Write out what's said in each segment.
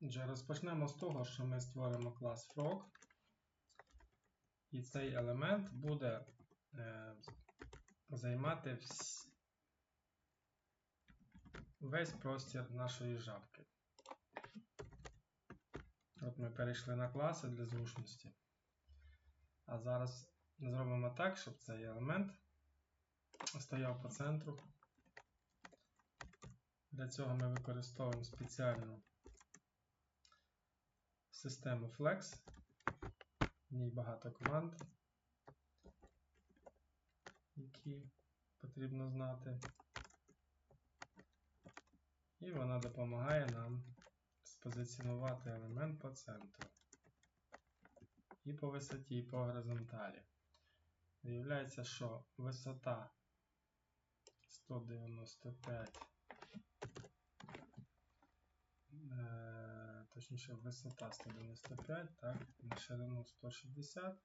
Отже, розпочнемо з того, що ми створимо клас frog. І цей елемент буде е, займати вс- весь простір нашої жабки. От ми перейшли на класи для зручності. А зараз зробимо так, щоб цей елемент стояв по центру. Для цього ми використовуємо спеціальну систему Flex. В ній багато команд, які потрібно знати. І вона допомагає нам спозиціонувати елемент по центру. І по висоті, і по горизонталі. Виявляється, що висота 195 Е, точніше висота 195, так, на ширину 160.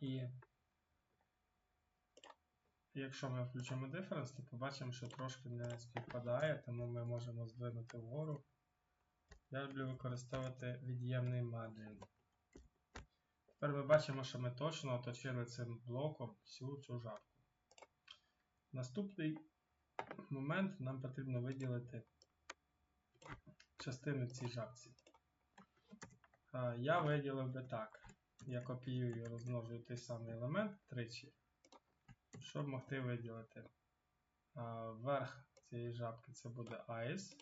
І якщо ми включимо difference, то побачимо, що трошки не співпадає, тому ми можемо здвинути вгору. Я люблю використовувати від'ємний margin. Тепер ми бачимо, що ми точно оточили цим блоком всю цю жабку. Наступний момент нам потрібно виділити частини в цій жабці. Я виділив би так. Я копіюю і розмножую той самий елемент тричі, щоб могти виділити. Верх цієї жабки це буде eyes.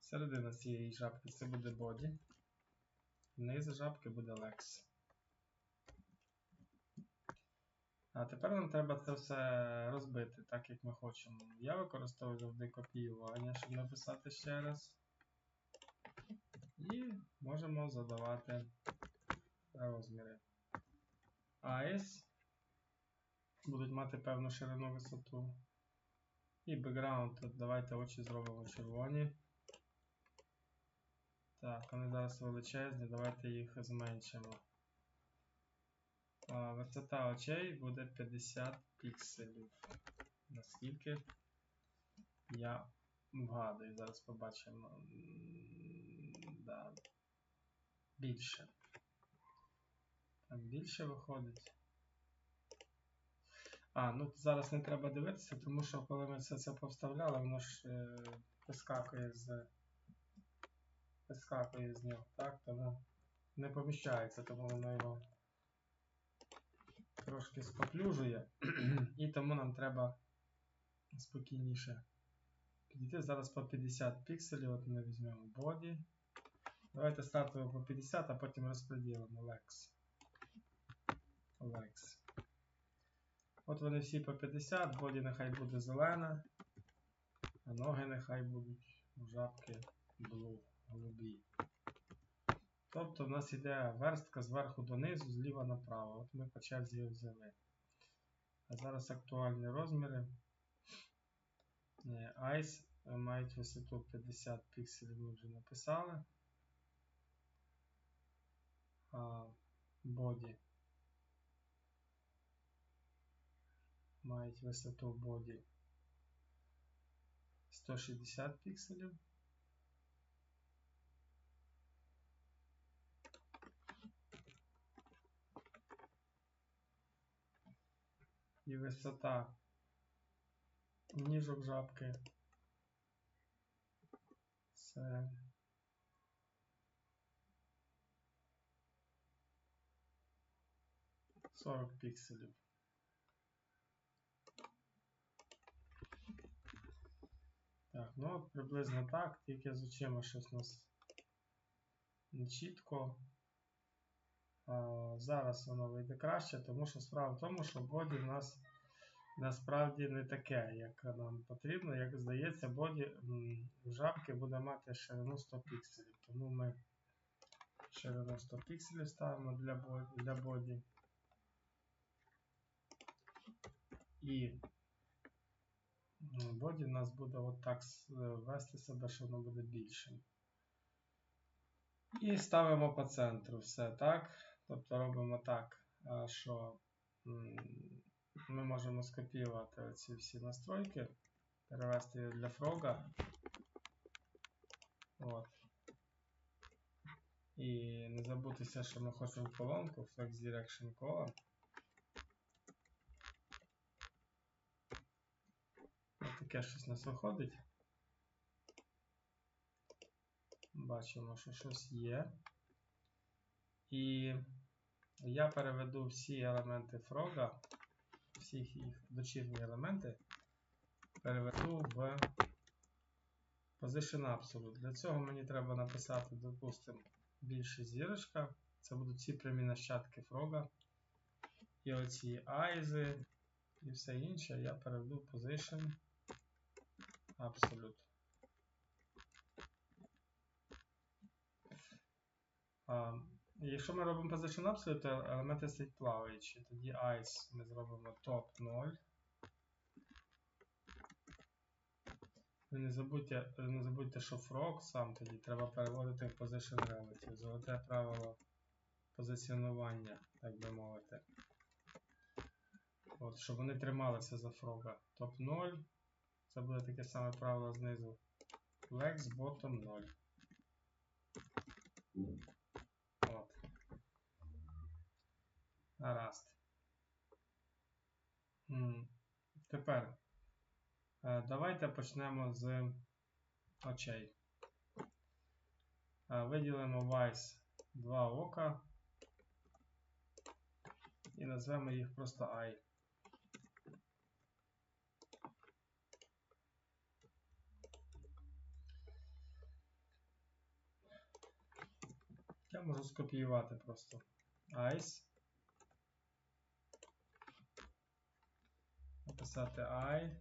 Середина цієї жабки це буде body. Низ жабки буде legs. А тепер нам треба це все розбити, так як ми хочемо. Я використовую завжди копіювання, щоб написати ще раз. І можемо задавати розміри. Eyes будуть мати певну ширину висоту. І тут давайте очі зробимо червоні. Так, вони зараз величезні, давайте їх зменшимо. Висота очей буде 50 пікселів. Наскільки я вгадую, зараз побачимо. Да. Більше. Там більше виходить. А, ну зараз не треба дивитися, тому що коли ми все це повставляли, воно ж е, вискакує з. Вискакує з нього, так? Тому не поміщається, тому воно його трошки споплюжує, і тому нам треба спокійніше підійти. Зараз по 50 пікселів, от ми візьмемо body. Давайте стартуємо по 50, а потім розподілимо Lex. Lex. От вони всі по 50, боді нехай буде зелена, а ноги нехай будуть жабки blue, голубі. Тобто в нас йде верстка зверху донизу, зліва направо. От ми по черзі взяли. А зараз актуальні розміри. Е, Ice мають висоту 50 пікселів, ми вже написали. А Body мають висоту body 160 пікселів. І висота ніжок жабки. Це сорок пікселів. Так, ну от приблизно так, тільки з очима щось у нас не чітко. Зараз воно вийде краще, тому що справа в тому, що боді в нас насправді не таке, як нам потрібно. Як здається, боді в жабки буде мати ширину 100 пікселів. Тому ми ширину 100 пікселів ставимо для боді. Для боді. І боді в нас буде отак вести себе, що воно буде більшим. І ставимо по центру все так. Тобто робимо так, що ми можемо скопіювати ці всі настройки, перевести їх для фрога. От. І не забутися, що ми хочемо колонку Flex Direction. Ось таке щось у нас виходить. Бачимо, що щось є. І я переведу всі елементи фрога, всі їх дочірні елементи, переведу в Position Absolute. Для цього мені треба написати, допустимо, більше зірочка. Це будуть ці прямі нащадки фрога. І оці айзи і все інше я переведу Position Absolute. А, якщо ми робимо Position Absolute, то елементи стоять плаваючі. Тоді ice ми зробимо top 0. Ви не забудьте, не забудьте, що frog сам тоді треба переводити в Position Relative. Золоте правило позиціонування, так би мовити. От, щоб вони трималися за фрога. Топ 0. Це буде таке саме правило знизу. Flex bottom 0. От. Гаразд. Тепер е, давайте почнемо з очей. Е, Виділимо Vice два ока і назвемо їх просто Eye. Я можу скопіювати просто Ice. Написати I,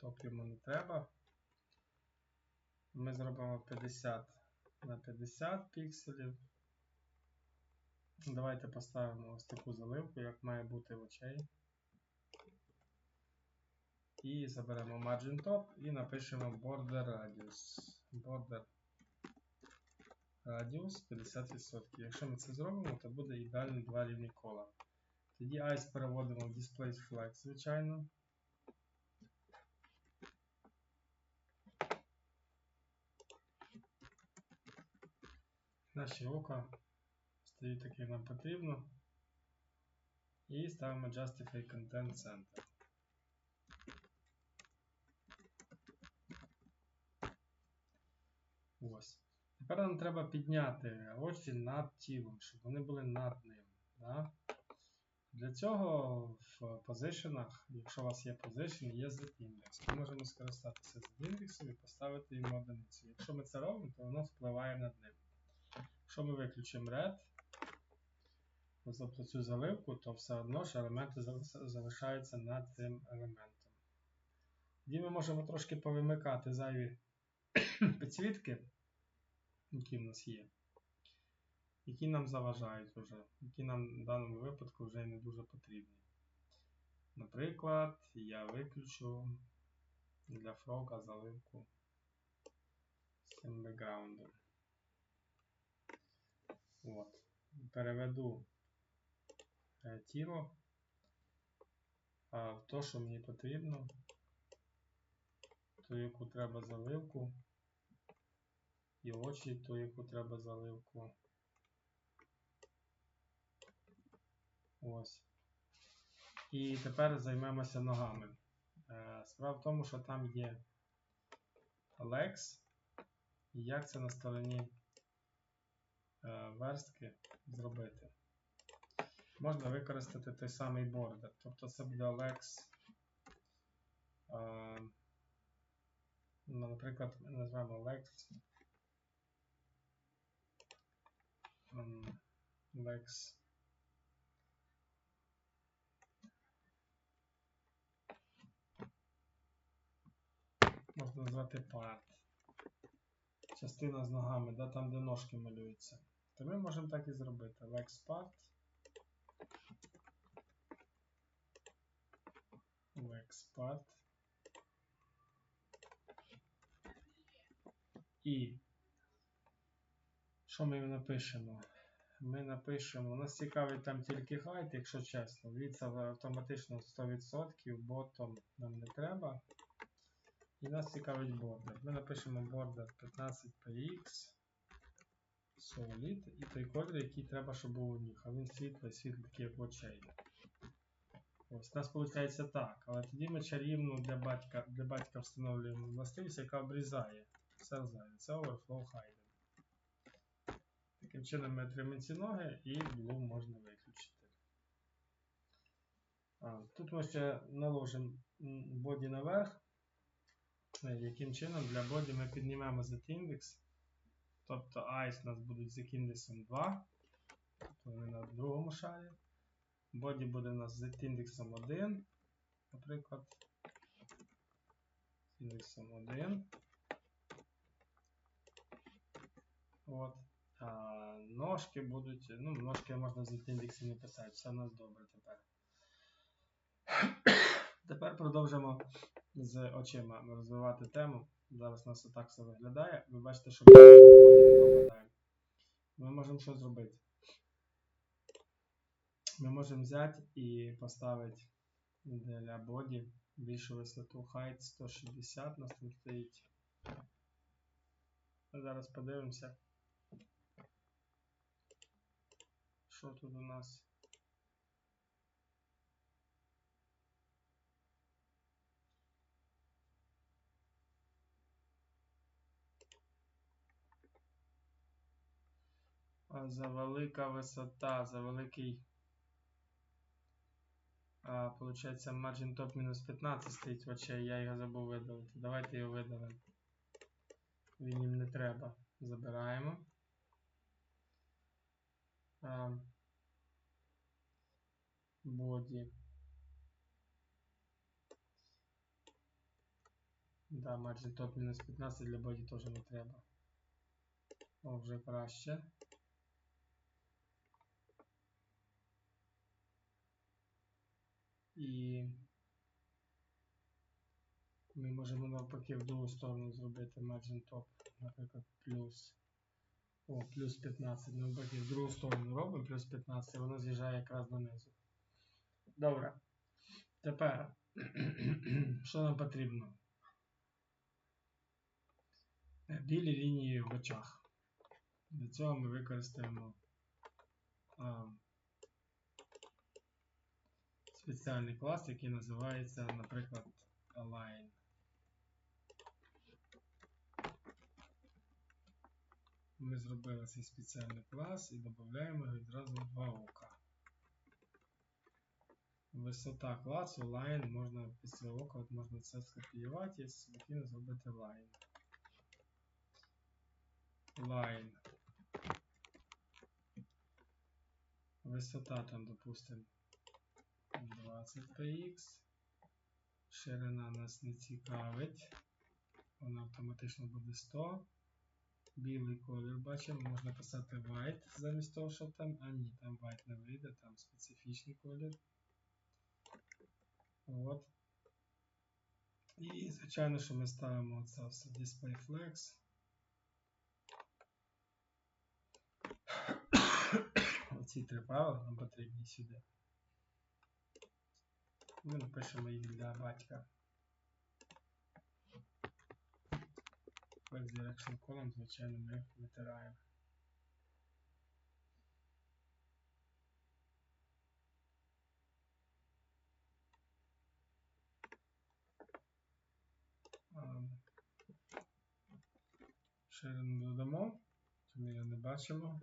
топ йому не треба. Ми зробимо 50 на 50 пікселів. Давайте поставимо ось таку заливку, як має бути в очей. І заберемо Margin Top і напишемо Border Radius. Border радіус 50%. Якщо ми це зробимо, то буде ідеально два рівні кола. Тоді Ice переводимо в Display Flex, звичайно. Наші ока стають такі нам потрібно. І ставимо Justify Content Center. Ось. Тепер нам треба підняти очі над тілом, щоб вони були над ним. Да? Для цього в позишенах, якщо у вас є position, є z-індекс. Ми можемо скористатися з індексом і поставити йому одиницю. Якщо ми це робимо, то воно впливає над ним. Якщо ми виключимо red, цю заливку, то все одно ж елементи залишаються над цим елементом. Тоді ми можемо трошки повимикати зайві підсвітки які в нас є, які нам заважають вже, які нам в даному випадку вже не дуже потрібні. Наприклад, я виключу для фрога заливку з цим бекграундом. От. Переведу е, тіло в те, що мені потрібно, ту, яку треба заливку і очі, ту, яку треба заливку. Ось. І тепер займемося ногами. Е, справа в тому, що там є Lex. І як це на стороні верстки зробити? Можна використати той самий бордер. Тобто це буде Lex. Е, ну, наприклад, ми назвемо Lex um, Lex можна назвати part. Частина з ногами, да, там де ножки малюються. То ми можемо так і зробити. Lex part. Lex. І що ми напишемо? ми напишемо. У нас цікавить там тільки height, якщо чесно. Від автоматично 100%, ботом нам не треба. І нас цікавить бордер. Ми напишемо бордер 15px solid і той колір, який треба, щоб був у них. А він світлий, світлий такий як в очей. Ось у нас виходить так. Але тоді ми чарівну для батька, для батька встановлюємо властивість, яка обрізає. Все. Це overflow hidden. Таким чином ми отримаємо ці ноги і blue можна виключити. А, тут ми ще наложимо боді наверх. Е, Яким чином для боді ми піднімемо z-індекс. Тобто eyes у нас будуть з індексом 2. Тобто вони на другому шарі. Боді буде у нас з індексом 1. Наприклад. З індексом 1. От. А ножки будуть. Ну, ножки можна з індексів не писати. Все у нас добре тепер. Тепер продовжимо з очима розвивати тему. Зараз у нас отак все виглядає. Ви бачите, що ми попадаємо. Ми можемо що зробити? Ми можемо взяти і поставити для боді більшу висоту height 160 у нас там стоїть. Зараз подивимося. Що тут у нас? За велика висота, за великий. А, получається, margin top мінус 15 стоїть очей, я його забув видалити. Давайте його видалимо. Він їм не треба. Забираємо. Боді. Да, margin top мінус 15 для боді теж не треба. О, вже краще. І ми можемо навпаки в другу сторону зробити margin top, наприклад, плюс. О, плюс 15. Навпаки, в другу сторону робимо плюс 15, і воно з'їжджає якраз донизу. Добре. Тепер, що нам потрібно? Білі лінії в очах. Для цього ми використаємо а, спеціальний клас, який називається, наприклад, Align. Ми зробили цей спеціальний клас і додаємо відразу два ока. Висота класу line можна після ока, от можна це скопіювати і спокійно зробити line. Line. Висота там, допустимо, 20 px. Ширина нас не цікавить. Вона автоматично буде 100. Білий колір бачимо, можна писати white замість того, що там. А ні, там white не вийде, там специфічний колір. От. І, звичайно, що ми ставимо це все Display Flex. Оці три правила нам потрібні сюди. Ми напишемо їх для батька. Flex Direction Column, звичайно, ми витираємо. Ширину додамо, що ми його не бачимо.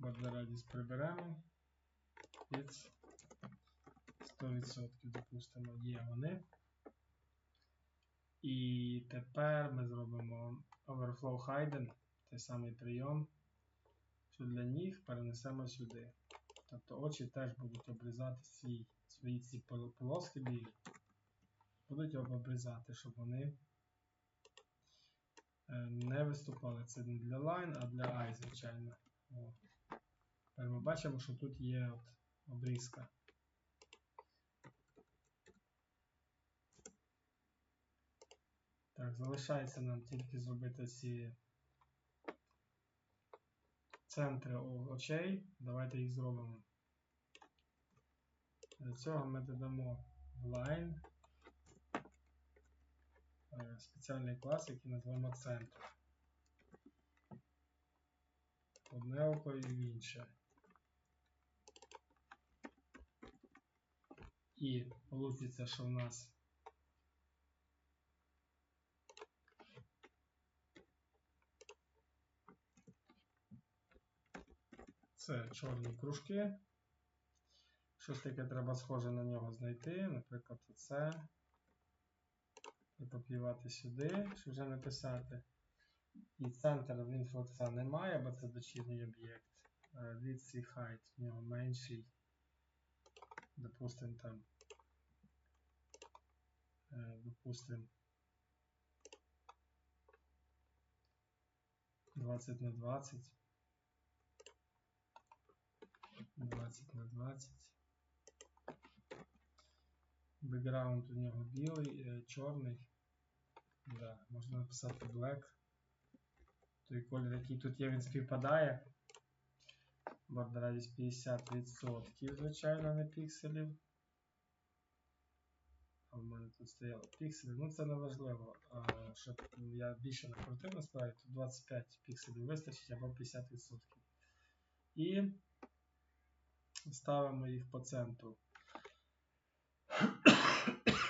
Radius приберемо. Від 100%, допустимо, є вони. І тепер ми зробимо Overflow Hidden, той самий прийом, що для них перенесемо сюди. Тобто очі теж будуть обрізати свій, свої ці полоски білі, будуть обрізати, щоб вони не виступали. Це не для line, а для eye, звичайно. О. Тепер ми бачимо, що тут є от обрізка. Так, залишається нам тільки зробити ці центри очей. Давайте їх зробимо. Для цього ми додамо в line е, спеціальний клас, який називаємо центр. Одне око і в інше. І вийде, що в нас це чорні кружки. Щось таке треба схоже на нього знайти. Наприклад, оце. І Прикопіювати сюди, щоб вже написати. І центр він флекса немає, бо це дочірній об'єкт. Width і height в нього менший. Допустим, там. е, Допустим. 20 на 20. 20 на 20. Бекграунд у нього білий, е, чорний. Да, можна написати black. Той колір, який тут є, він співпадає. Бордер радіус 50%, звичайно, не пікселів. А в мене тут стояло пікселі. Ну це не важливо. А, щоб я більше накрутив насправді, то 25 пікселів вистачить або 50%. І ставимо їх по центру.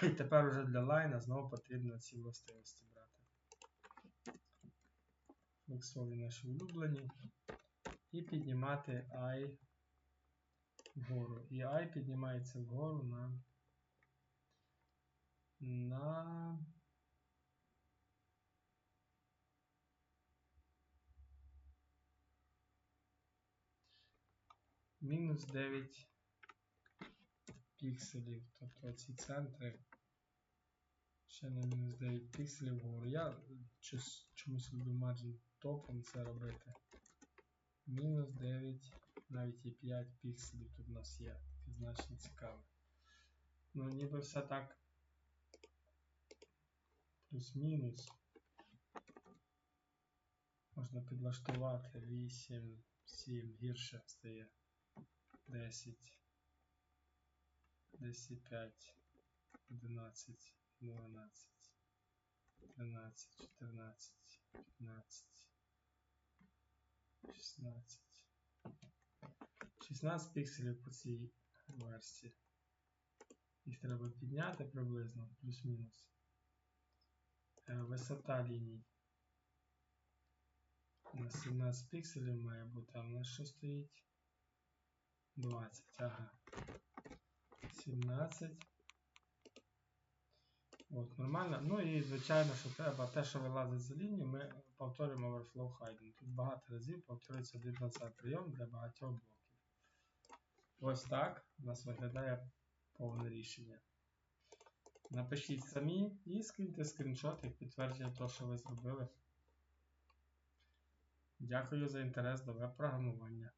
І тепер уже для лайна знову потрібно ці властивості брати. Флексові наші улюблені. І піднімати I вгору. І I піднімається вгору на. на. Мінус 9 пікселів. Тобто ці центри ще на мінус 9 пікселів вгору. Я чомусь, люблю margin топом це робити. Мінус 9, навіть і 5 пікселів тут у нас є. Значення цікаве. Ну, ніби все так. Плюс-мінус. Можна підлаштувати 8, 7, гірше стає 10. 10, 5, 11, 12, 13, 14, 15, 16. 16 пікселів по цій версії. Їх треба підняти приблизно, плюс-мінус. Е, Висота ліній. У нас 17 пікселів має бути, а в нас що стоїть? 20, ага. 17. От, нормально. Ну і звичайно, що треба те, що вилазить за лінію, ми повторюємо overflow hiding. Тут багато разів повторюється один на цей прийом для багатьох блоків. Ось так у нас виглядає повне рішення. Напишіть самі і скиньте скріншот як підтвердження того, що ви зробили. Дякую за інтерес до веб-програмування.